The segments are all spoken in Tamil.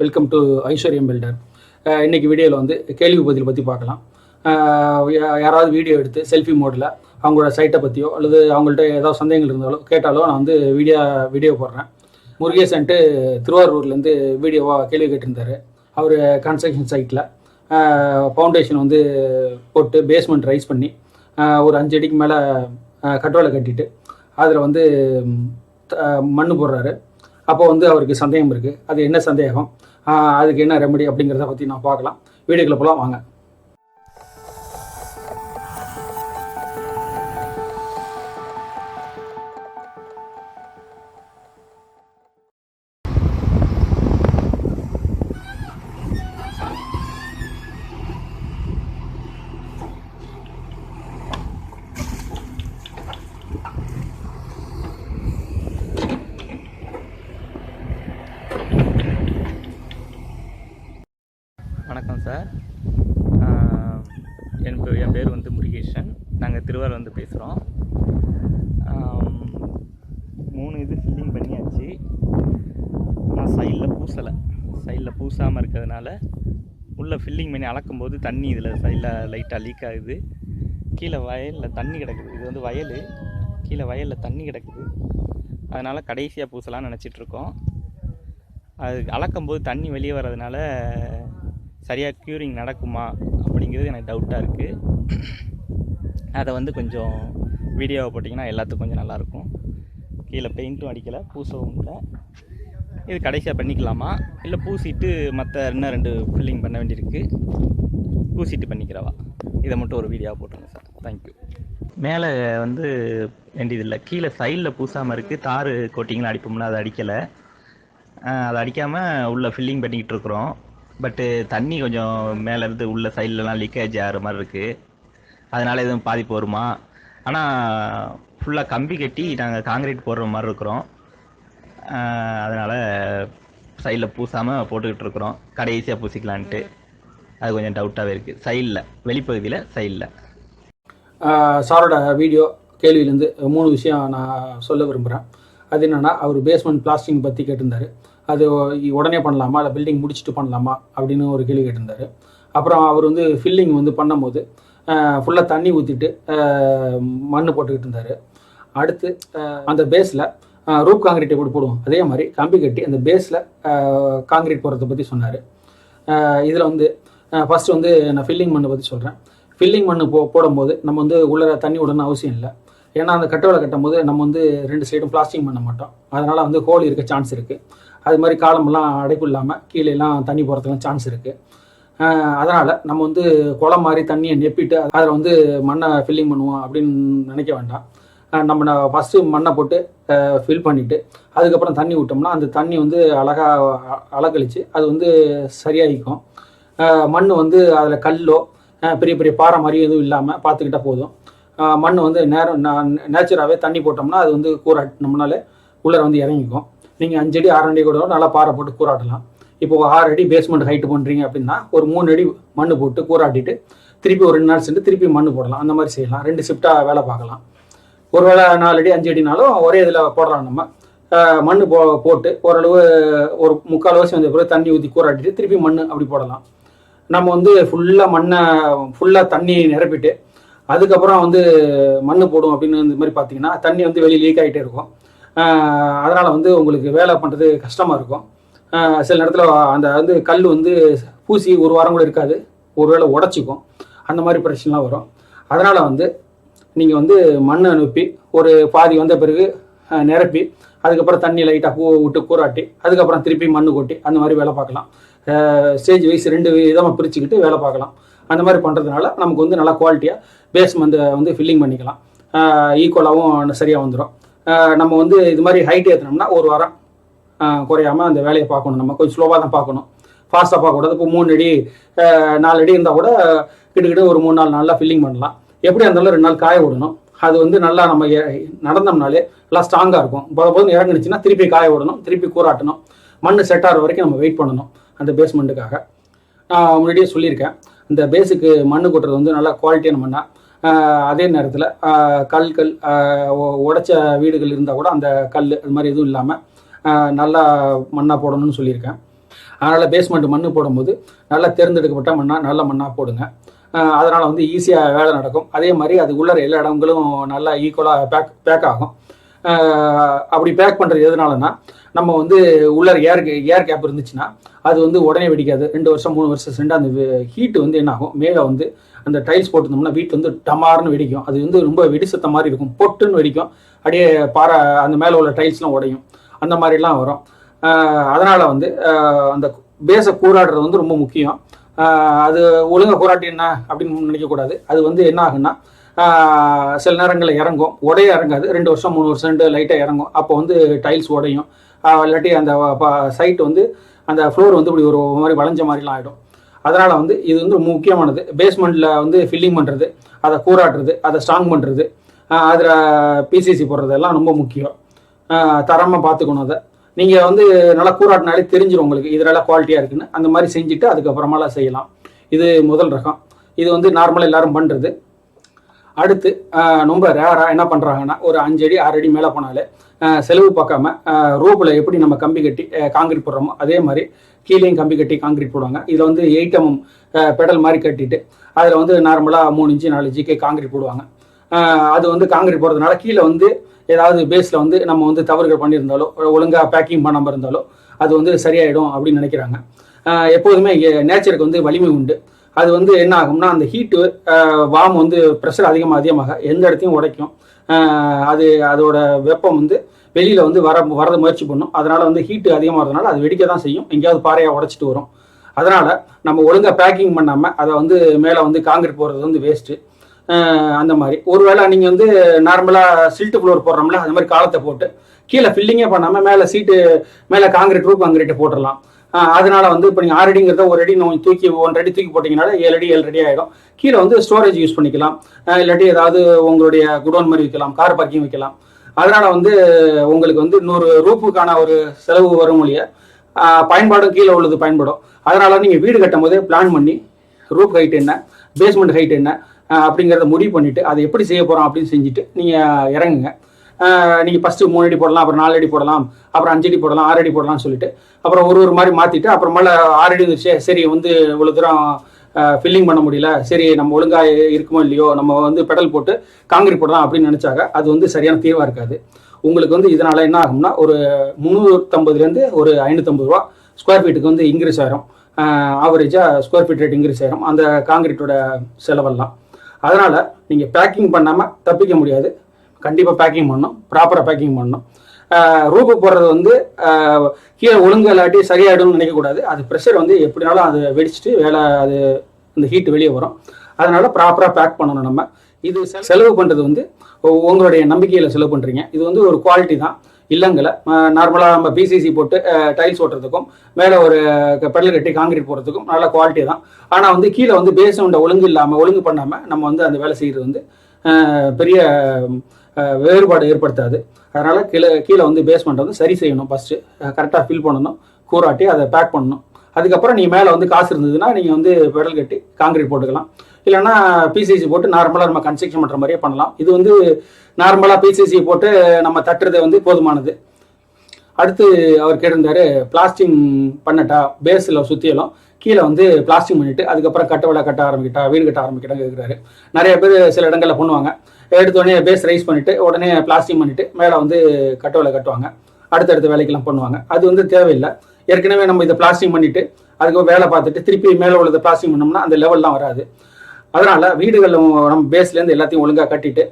வெல்கம் டு ஐஸ்வர்யம் பில்டர் இன்றைக்கி வீடியோவில் வந்து கேள்வி பதில் பற்றி பார்க்கலாம். யாராவது வீடியோ எடுத்து செல்ஃபி மோடில் அவங்களோட சைட்டை பற்றியோ அல்லது அவங்கள்ட்ட ஏதாவது சந்தேகங்கள் இருந்தாலோ கேட்டாலோ நான் வந்து வீடியோ வீடியோ போடுறேன். முருகேசன்ட்டு திருவாரூர்லேருந்து வீடியோவாக கேள்வி கேட்டிருந்தாரு. அவர் கன்ஸ்ட்ரக்ஷன் சைட்டில் ஃபவுண்டேஷன் வந்து போட்டு பேஸ்மெண்ட் ரைஸ் பண்ணி ஒரு அஞ்சு அடிக்கு மேலே கட்டோலை கட்டிட்டு அதில் வந்து மண் போடுறாரு. அப்போ வந்து அவருக்கு சந்தேகம் இருக்குது அது என்ன சந்தேகம்? அதுக்கு என்ன ரெமடி அப்படிங்கிறத பற்றி நான் பார்க்கலாம். வீடியோக்குள்ளே போகலாம் வாங்க. வணக்கம் சார். என் என் பேர் வந்து முருகேஷன் நாங்கள் திருவாரூர் வந்து பேசுகிறோம் மூணு இது ஃபில்லிங் பண்ணியாச்சு. ஆனால் சைடில் பூசலை. சைடில் பூசாமல் இருக்கிறதுனால உள்ளே ஃபில்லிங் பண்ணி அளக்கும்போது தண்ணி இதில் சைடில் லைட்டாக லீக் ஆகுது. கீழே வயலில் தண்ணி கிடக்குது. இது வந்து வயல். கீழே வயலில் தண்ணி கிடக்குது. அதனால் கடைசியாக பூசலான்னு நினச்சிட்ருக்கோம் அது அது அளக்கும்போது தண்ணி வெளியே வர்றதுனால சரியாக க்யூரிங் நடக்குமா அப்படிங்கிறது எனக்கு டவுட்டாக இருக்குது அதை வந்து கொஞ்சம் வீடியோவை போட்டிங்கன்னா எல்லாத்துக்கும் கொஞ்சம் நல்லாயிருக்கும் கீழே பெயிண்ட்டும் அடிக்கலை பூசவும் இல்லை. இது கடைசியாக பண்ணிக்கலாமா? இல்லை பூசிட்டு மற்ற இன்னும் ரெண்டு ஃபில்லிங் பண்ண வேண்டியிருக்கு. பூசிட்டு பண்ணிக்கிறவா? இதை மட்டும் ஒரு வீடியோவாக போட்டுருங்க சார். தேங்க்யூ மேலே வந்து வேண்டியதில்லை. கீழே சைடில் பூசாமல் இருக்குது தார் கோட்டிங்லாம் அடிப்போம்ல அதை அடிக்கலை. அதை அடிக்காமல் உள்ளே ஃபில்லிங் பண்ணிக்கிட்டு இருக்கிறோம். பட்டு தண்ணி கொஞ்சம் மேலேருந்து உள்ள சைட்லலாம் லீக்கேஜ் ஆகிற மாதிரி இருக்குது அதனால் எதுவும் பாதிப்பு வருமா? ஆனால் ஃபுல்லாக கம்பி கட்டி நாங்கள் காங்கிரீட் போடுற மாதிரி இருக்கிறோம். அதனால் சைடில் பூசாமல் போட்டுக்கிட்டு இருக்கிறோம். கடைசியாக பூசிக்கலான்ட்டு. அது கொஞ்சம் டவுட்டாகவே இருக்குது சைடில் வெளிப்பகுதியில் சைடில். சாரோட வீடியோ கேள்வியிலேருந்து மூணு விஷயம் நான் சொல்ல விரும்புகிறேன் அது என்னென்னா அவர் பேஸ்மெண்ட் பிளாஸ்டிங் பற்றி கேட்டிருந்தார். அது உடனே பண்ணலாமா? இல்லை பில்டிங் முடிச்சுட்டு பண்ணலாமா? அப்படின்னு ஒரு கேள்வி கேட்டிருந்தாரு. அப்புறம் அவர் வந்து ஃபில்லிங் வந்து பண்ணும்போது ஃபுல்லாக தண்ணி ஊற்றிட்டு மண் போட்டுக்கிட்டு இருந்தார். அடுத்து அந்த பேஸில் ரூப் காங்கிரீட் எப்படி போடுவோம். அதே மாதிரி கம்பி கட்டி அந்த பேஸில் காங்கிரீட் போடுறத பற்றி சொன்னார். இதில் வந்து ஃபஸ்ட்டு வந்து நான் ஃபில்லிங் மண்ணை பற்றி சொல்கிறேன் ஃபில்லிங் மண் போ போடும்போது நம்ம வந்து உள்ளே தண்ணி விடணும்னு அவசியம் இல்லை. ஏன்னா அந்த கட்டவலை கட்டும் போது நம்ம வந்து ரெண்டு சைடும் பிளாஸ்டிக் பண்ண மாட்டோம். அதனால் வந்து ஹோல் இருக்க சான்ஸ் இருக்குது அது மாதிரி காலமெல்லாம் அடைப்பு இல்லாமல் கீழே எல்லாம் தண்ணி போகிறதுக்குலாம் சான்ஸ் இருக்குது அதனால் நம்ம வந்து குளம் மாதிரி தண்ணியை நெப்பிட்டு அதில் வந்து மண்ணை ஃபில்லிங் பண்ணுவோம் அப்படின்னு நினைக்க வேண்டாம். நம்ம ஃபஸ்ட்டு மண்ணை போட்டு ஃபில் பண்ணிவிட்டு அதுக்கப்புறம் தண்ணி விட்டோம்னா அந்த தண்ணி வந்து அழகாக அலக்கழிச்சு அது வந்து சரியாகிக்கும். மண் வந்து அதில் கல்லோ பெரிய பெரிய பாறை மாதிரி எதுவும் இல்லாமல் பார்த்துக்கிட்டா போதும். மண் வந்து நேரம் நேச்சுராகவே தண்ணி போட்டோம்னா அது வந்து கூறாட்டினோம்னாலே உள்ளே வந்து இறங்கிக்கும். நீங்கள் அஞ்சு அடி ஆறு அடி கூட நல்லா பாறை போட்டு கூறாட்டலாம். இப்போ ஆறு அடி பேஸ்மெண்ட் ஹைட்டு பண்ணுறீங்க அப்படின்னா ஒரு மூணு அடி மண் போட்டு கூறாட்டிட்டு திருப்பி ஒரு ரெண்டு நாள் சென்று திருப்பி மண் போடலாம். அந்த மாதிரி செய்யலாம். ரெண்டு ஷிஃப்டாக வேலை பார்க்கலாம். ஒருவேளை நாலு அடி அஞ்சு அடினாலும் ஒரே இதில் போடலாம் நம்ம. மண் போ போட்டு ஓரளவு ஒரு முக்கால் வருஷம் வந்த பிறகு தண்ணி ஊற்றி கூறாட்டிட்டு திருப்பி மண் அப்படி போடலாம். நம்ம வந்து ஃபுல்லாக மண்ணை ஃபுல்லாக தண்ணி நிரப்பிட்டு அதுக்கப்புறம் வந்து மண் போடும் அப்படின்னு இந்த மாதிரி பார்த்தீங்கன்னா தண்ணி வந்து வெளியே லீக் ஆகிட்டே இருக்கும். அதனால் வந்து உங்களுக்கு வேலை பண்ணுறது கஷ்டமாக இருக்கும். சில நேரத்தில் அந்த வந்து கல் வந்து பூசி ஒரு வாரம் கூட இருக்காது. ஒரு வேளை உடச்சிக்கும். அந்த மாதிரி பிரச்சனைலாம் வரும். அதனால் வந்து நீங்கள் வந்து மண்ணை அனுப்பி ஒரு பாதி வந்த பிறகு நிரப்பி அதுக்கப்புறம் தண்ணி லைட்டாக பூ விட்டு கூறாட்டி அதுக்கப்புறம் திருப்பி மண் கொட்டி அந்த மாதிரி வேலை பார்க்கலாம். ஸ்டேஜ் வைஸ் ரெண்டு விதமாக பிரிச்சுக்கிட்டு வேலை பார்க்கலாம். அந்த மாதிரி பண்ணுறதுனால நமக்கு வந்து நல்லா குவாலிட்டியாக பேஸ்மெண்ட்டை வந்து ஃபில்லிங் பண்ணிக்கலாம். ஈக்குவலாகவும் சரியாக வந்துடும் நம்ம வந்து இது மாதிரி ஹைட் ஏற்றினோம்னா ஒரு வாரம் குறையாம அந்த வேலையை பார்க்கணும். நம்ம கொஞ்சம் ஸ்லோவாக தான் பார்க்கணும். ஃபாஸ்ட்டாக பார்க்கக்கூடாது. இப்போ மூணு அடி நாலு அடி இருந்தால் கூட கிட்டக்கிட்ட ஒரு மூணு நாலு நாளில் ஃபில்லிங் பண்ணலாம். எப்படி இருந்தாலும் ரெண்டு நாள் காய விடணும். அது வந்து நல்லா நம்ம நடந்தோம்னாலே நல்லா ஸ்ட்ராங்காக இருக்கும். போத போதும் இறங்குனுச்சுன்னா திருப்பி காய விடணும் திருப்பி கூறாட்டணும். மண் செட் ஆகிற வரைக்கும் நம்ம வெயிட் பண்ணணும் அந்த பேஸ்மெண்ட்டுக்காக நான் முன்னாடியே சொல்லியிருக்கேன். இந்த பேஸுக்கு மண் கொட்டுறது வந்து நல்லா குவாலிட்டியான மண்ணா அதே நேரத்தில் கல்கள் உடைச்ச வீடுகள் இருந்தால் கூட அந்த கல் அது மாதிரி எதுவும் இல்லாமல் நல்லா மண்ணாக போடணும்னு சொல்லியிருக்கேன். அதனால் பேஸ்மெண்ட் மண் போடும்போது நல்லா தேர்ந்தெடுக்கப்பட்ட மண்ணாக நல்ல மண்ணாக போடுங்க. அதனால் வந்து ஈஸியாக வேலை நடக்கும். அதே மாதிரி அது உள்ளற எல்லா இடங்களும் நல்லா ஈக்குவலாக பேக் பேக் ஆகும். அப்படி பேக் பண்ணுறது எதனாலன்னா நம்ம வந்து உள்ளார் ஏர் ஏர் கேப் இருந்துச்சுன்னா அது வந்து உடனே வெடிக்காது. ரெண்டு வருஷம் மூணு வருஷம் சென்று அந்த ஹீட்டு வந்து என்ன ஆகும்? மேலே வந்து அந்த டைல்ஸ் போட்டிருந்தோம்னா வீட்டு வந்து டமார்னு வெடிக்கும். அது வந்து ரொம்ப வெடிசத்த மாதிரி இருக்கும். பொட்டுன்னு வெடிக்கும். அப்படியே பாறை அந்த மேலே உள்ள டைல்ஸ்லாம் உடையும். அந்த மாதிரிலாம் வரும். அதனால் வந்து அந்த பேஸை கூறாடுறது வந்து ரொம்ப முக்கியம். அது ஒழுங்காக கூறாட்டி என்ன அப்படின்னு நினைக்கக்கூடாது. அது வந்து என்ன ஆகுன்னா சில நேரங்களில் இறங்கும். உடைய இறங்காது. ரெண்டு வருஷம் மூணு வருஷம் ரெண்டு லைட்டாக இறங்கும். அப்போ வந்து டைல்ஸ் உடையும். இல்லாட்டி அந்த சைட் வந்து அந்த ஃப்ளோர் வந்து இப்படி ஒரு மாதிரி வளைஞ்ச மாதிரிலாம் ஆகிடும் அதனால் வந்து இது வந்து முக்கியமானது. பேஸ்மெண்ட்டில் வந்து ஃபில்லிங் பண்ணுறது அதை கூறாட்டுறது அதை ஸ்ட்ராங் பண்ணுறது அதில் பிசிசி போடுறது எல்லாம் ரொம்ப முக்கியம். தரமாக பார்த்துக்கணும் அதை. நீங்கள் வந்து நல்லா கூறாட்டினாலே தெரிஞ்சிடும் உங்களுக்கு இது நல்லா குவாலிட்டியாக இருக்குன்னு. அந்த மாதிரி செஞ்சுட்டு அதுக்கப்புறமாலாம் செய்யலாம். இது முதல் ரகம். இது வந்து நார்மலாக எல்லாரும் பண்ணுறது அடுத்து ரொம்ப ரேராக என்ன பண்ணுறாங்கன்னா ஒரு அஞ்சு அடி ஆறு அடி மேலே போனாலே செலவு பார்க்காம ரோப்பில் எப்படி நம்ம கம்பி கட்டி காங்கிரீட் போடுறோமோ அதே மாதிரி கீழேயும் கம்பி கட்டி காங்கிரீட் போடுவாங்க. இதில் வந்து எயிட் எம்எம் பெடல் மாதிரி கட்டிட்டு அதில் வந்து நார்மலாக மூணு இன்ச்சு நாலு இன்ச்சுக்கு காங்கிரீட் போடுவாங்க. அது வந்து காங்கிரீட் போடுறதுனால கீழே வந்து ஏதாவது பேஸில் வந்து நம்ம வந்து தவறுகள் பண்ணியிருந்தாலோ ஒழுங்காக பேக்கிங் பண்ணாமல் இருந்தாலோ அது வந்து சரியாயிடும் அப்படின்னு நினைக்கிறாங்க. எப்போதுமே நேச்சருக்கு வந்து வலிமை உண்டு. அது வந்து என்ன ஆகும்னா அந்த ஹீட்டு வாம் வந்து ப்ரெஷர் அதிகமாக அதிகமாக எந்த இடத்தையும் உடைக்கும். அது அதோட வெப்பம் வந்து வெளியில் வந்து வர வரத முயற்சி பண்ணும். அதனால் வந்து ஹீட்டு அதிகமாக வரதுனால அது வெடிக்க தான் செய்யும். எங்கேயாவது பாறையாக உடைச்சிட்டு வரும். அதனால் நம்ம ஒழுங்காக பேக்கிங் பண்ணாமல் அதை வந்து மேலே வந்து காங்கிரீட் போடுறது வந்து வேஸ்ட்டு அந்த மாதிரி. ஒருவேளை நீங்கள் வந்து நார்மலாக சில்ட்டு ஃப்ளோர் போடுறோம்ல அது மாதிரி காலத்தை போட்டு கீழே ஃபில்லிங்கே பண்ணாமல் மேலே சீட்டு மேலே காங்கிரீட் ரூப் காங்கிரீட்டை போட்டுடலாம். அதனால வந்து இப்போ நீங்கள் ஆறடிங்கிறத ஒரு அடி நோய் தூக்கி ஒன்றரை அடி தூக்கி போட்டிங்கனால ஏழு அடி ஏழு அடி ஆகிடும் கீழே வந்து ஸ்டோரேஜ் யூஸ் பண்ணிக்கலாம். இல்லாட்டி ஏதாவது உங்களுடைய குடோன் மாதிரி வைக்கலாம் கார் பார்க்கிங் வைக்கலாம். அதனால வந்து உங்களுக்கு வந்து இன்னொரு ரூப்புக்கான ஒரு செலவு வரும் மொழிய பயன்பாடும் கீழே உள்ளது பயன்படும். அதனால நீங்கள் வீடு கட்டும் போதே பிளான் பண்ணி ரூப் ஹைட் என்ன பேஸ்மெண்ட் ஹைட் என்ன அப்படிங்கிறத முடிவு பண்ணிட்டு அதை எப்படி செய்ய போகிறோம் அப்படின்னு செஞ்சுட்டு நீங்கள் இறங்குங்க. நீங்கள் ஃபஸ்ட்டு மூணு அடி போடலாம் அப்புறம் நாலு அடி போடலாம் அப்புறம் அஞ்சு அடி போடலாம் ஆறு அடி போடலாம்னு சொல்லிட்டு அப்புறம் ஒரு ஒரு மாதிரி மாற்றிட்டு அப்புறமேல ஆறு அடி வந்துச்சு சரி வந்து இவ்வளோ தூரம் ஃபில்லிங் பண்ண முடியல சரி நம்ம ஒழுங்காக இருக்குமோ இல்லையோ நம்ம வந்து பெடல் போட்டு காங்கிரீட் போடலாம் அப்படின்னு நினச்சாக்க அது வந்து சரியான தீர்வாக இருக்காது. உங்களுக்கு வந்து இதனால் என்ன ஆகும்னா ஒரு முந்நூற்றம்பதுலேருந்து ஒரு ஐநூற்றம்பது ரூபா ஸ்கொயர் ஃபீட்டுக்கு வந்து இன்க்ரீஸ் ஆயிரும். ஆவரேஜாக ஸ்கொயர் ஃபீட் ரேட் இன்க்ரீஸ் ஆயிரும். அந்த காங்கிரீட்டோட செலவெல்லாம். அதனால் நீங்கள் பேக்கிங் பண்ணாமல் தப்பிக்க முடியாது. கண்டிப்பாக பேக்கிங் பண்ணணும். ப்ராப்பராக பேக்கிங் பண்ணணும். ரூபு போடுறது வந்து கீழே ஒழுங்கு இல்லாட்டி சரியாயிடும்னு நினைக்கக்கூடாது அது ப்ரெஷர் வந்து எப்படினாலும் அது வெடிச்சிட்டு வேலை அது அந்த ஹீட் வெளியே வரும். அதனால் ப்ராப்பராக பேக் பண்ணணும் நம்ம. இது செ- செலவு பண்ணுறது வந்து உங்களுடைய நம்பிக்கையில் செலவு பண்ணுறீங்க இது வந்து ஒரு குவாலிட்டி தான். இல்லங்களை நார்மலாக நம்ம பிசிசி போட்டு டைல்ஸ் ஓட்டுறதுக்கும் மேலே ஒரு பெடல் கட்டி காங்கிரீட் போடுறதுக்கும் நல்ல குவாலிட்டி தான். ஆனால் வந்து கீழே வந்து பேஸ்மெண்ட்டை ஒழுங்கு இல்லாமல் ஒழுங்கு பண்ணாமல் நம்ம வந்து அந்த வேலை செய்கிறது வந்து பெரிய வேறுபாடு ஏற்படுத்தாது. அதனால் கீழே கீழே வந்து பேஸ்மெண்ட்டை வந்து சரி செய்யணும் ஃபஸ்ட்டு கரெக்டாக ஃபில் பண்ணணும் கூராட்டி அதை பேக் பண்ணணும். அதுக்கப்புறம் நீ மேலே வந்து காசு இருந்ததுன்னா நீங்கள் வந்து பெடல் கட்டி காங்கிரீட் போட்டுக்கலாம். இல்லைன்னா பிசிசி போட்டு நார்மலாக நம்ம கன்ஸ்ட்ரக்ஷன் பண்ணுற மாதிரியே பண்ணலாம். இது வந்து நார்மலாக பிசிசி போட்டு நம்ம தட்டுறது வந்து போதுமானது. அடுத்து அவர் கேட்டிருந்தாரு பிளாஸ்டிங் பண்ணட்டா பேஸில் சுற்றியலும் கீழே வந்து பிளாஸ்டிக் பண்ணிட்டு அதுக்கப்புறம் கட்ட கட்ட ஆரம்பிக்கிட்டா வீடு கட்ட ஆரம்பிக்கிட்டா கேட்குறாரு. நிறைய பேர் சில இடங்களில் பண்ணுவாங்க. எடுத்தோடனே பேஸ் ரைஸ் பண்ணிட்டு உடனே பிளாஸ்டிக் பண்ணிட்டு மேலே வந்து கட்ட கட்டுவாங்க. அடுத்தடுத்த வேலைக்கெல்லாம் பண்ணுவாங்க. அது வந்து தேவையில்லை. ஏற்கனவே நம்ம இதை பிளாஸ்டிக் பண்ணிட்டு அதுக்கு வேலை பார்த்துட்டு திருப்பி மேலே உள்ளதை பிளாஸ்டிக் பண்ணோம்னா அந்த லெவல்லாம் வராது. அதனால வீடுகளில் நம்ம பேஸ்லேருந்து எல்லாத்தையும் ஒழுங்காக கட்டிட்டு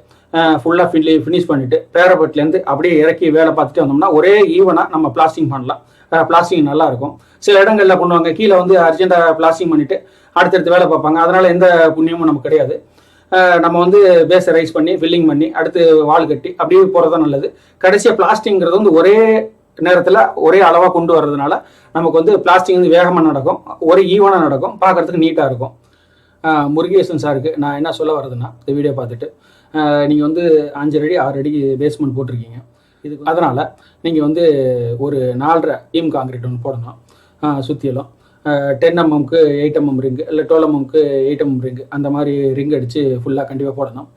ஃபுல்லாக ஃபில்லி ஃபினிஷ் பண்ணிட்டு பேரப்பட்லேருந்து அப்படியே இறக்கி வேலை பார்த்துட்டு வந்தோம்னா ஒரே ஈவனாக நம்ம பிளாஸ்டிங் பண்ணலாம். பிளாஸ்டிங் நல்லா இருக்கும். சில இடங்களில் பண்ணுவாங்க. கீழே வந்து அர்ஜென்ட்டாக பிளாஸ்டிங் பண்ணிட்டு அடுத்தடுத்து வேலை பார்ப்பாங்க. அதனால எந்த புண்ணியமும் நமக்கு கிடையாது. நம்ம வந்து பேஸை ரைஸ் பண்ணி ஃபில்லிங் பண்ணி அடுத்து வால் கட்டி அப்படியே போகிறது நல்லது. கடைசியாக பிளாஸ்டிங்கிறது வந்து ஒரே நேரத்தில் ஒரே அளவாக கொண்டு வர்றதுனால நமக்கு வந்து பிளாஸ்டிக் வந்து வேகமாக நடக்கும். ஒரே ஈவனாக நடக்கும். பார்க்கறதுக்கு நீட்டாக இருக்கும். முருகேசன் சாருக்கு நான் என்ன சொல்ல வரதுன்னா இந்த வீடியோ பார்த்துட்டு நீங்கள் வந்து அஞ்சரை அடி ஆறு அடி பேஸ்மெண்ட் போட்டிருக்கீங்க. இதுக்கு அதனால் நீங்கள் வந்து ஒரு நாலரை டீம் காங்கிரீட் ஒன்று போடணும். சுற்றியலும் டென் எம்எம்க்கு எயிட் எம்எம் ரிங்கு இல்லை டுவெல் எம்எம்க்கு எயிட் எம்எம் ரிங்கு அந்த மாதிரி ரிங் அடித்து ஃபுல்லாக கண்டிப்பாக போடணும்.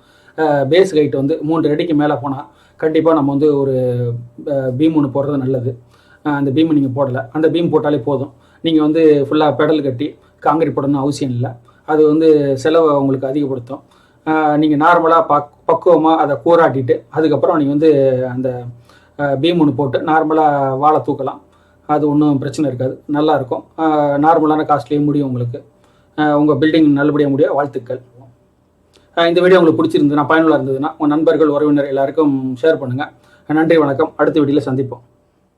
பேஸ் ஹைட் வந்து மூன்று அடிக்கு மேலே போனால் கண்டிப்பாக நம்ம வந்து ஒரு பீம் ஒன்று போடுறது நல்லது. அந்த பீம் நீங்கள் போடலை. அந்த பீம் போட்டாலே போதும். நீங்கள் வந்து ஃபுல்லாக பெடல் கட்டி காங்கிரீட் போடணும்னு அவசியம் இல்லை. அது வந்து செலவை உங்களுக்கு அதிகப்படுத்தும். நீங்கள் நார்மலாக பக் பக்குவமாக அதை கூறாட்டிட்டு அதுக்கப்புறம் நீங்கள் வந்து அந்த பீம் ஒன்று போட்டு நார்மலாக வாழை தூக்கலாம். அது ஒன்றும் பிரச்சனை இருக்காது. நல்லாயிருக்கும் நார்மலான காஸ்ட்லேயே முடியும் உங்களுக்கு. உங்கள் பில்டிங் நல்லபடியாக முடிய வாழ்த்துக்கள். இந்த வீடியோ உங்களுக்கு பிடிச்சிருந்ததுன்னா பயனுள்ள இருந்ததுன்னா உங்கள் நண்பர்கள் உறவினர் எல்லாருக்கும் ஷேர் பண்ணுங்கள் நன்றி வணக்கம். அடுத்த வீடியோவில் சந்திப்போம்.